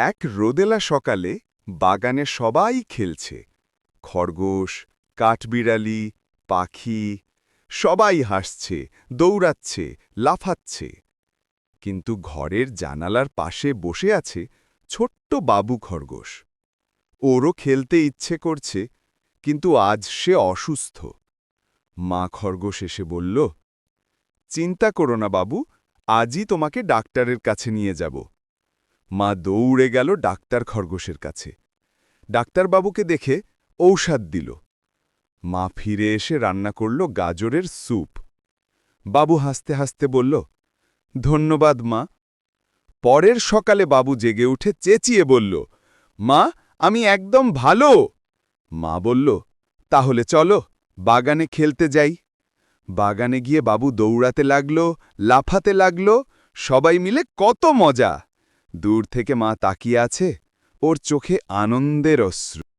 এক রোদেলা সকালে বাগানে সবাই খেলছে। খরগোশ, কাঠবিড়ালি, পাখি, সবাই হাসছে, দৌড়াচ্ছে, লাফাচ্ছে। কিন্তু ঘরের জানালার পাশে বসে আছে ছোট্ট বাবু খরগোশ। ওরও খেলতে ইচ্ছে করছে, কিন্তু আজ সে অসুস্থ। মা খরগোশ এসে বলল, চিন্তা করো না বাবু, আজই তোমাকে ডাক্তারের কাছে নিয়ে যাব। মা দৌড়ে গেল ডাক্তার খরগোশের কাছে। ডাক্তারবাবুকে দেখে ঔষধ দিল। মা ফিরে এসে রান্না করল গাজরের স্যুপ। বাবু হাসতে হাসতে বলল, ধন্যবাদ, মা। পরের সকালে বাবু জেগে উঠে চেঁচিয়ে বলল, মা, আমি একদম ভালো। মা বলল, তাহলে চলো, বাগানে খেলতে যাই। বাগানে গিয়ে বাবু দৌড়াতে লাগল, লাফাতে লাগল, সবাই মিলে কত মজা! দূর থেকে মা তাকিয়ে আছে ওর চোখে আনন্দের অশ্রু।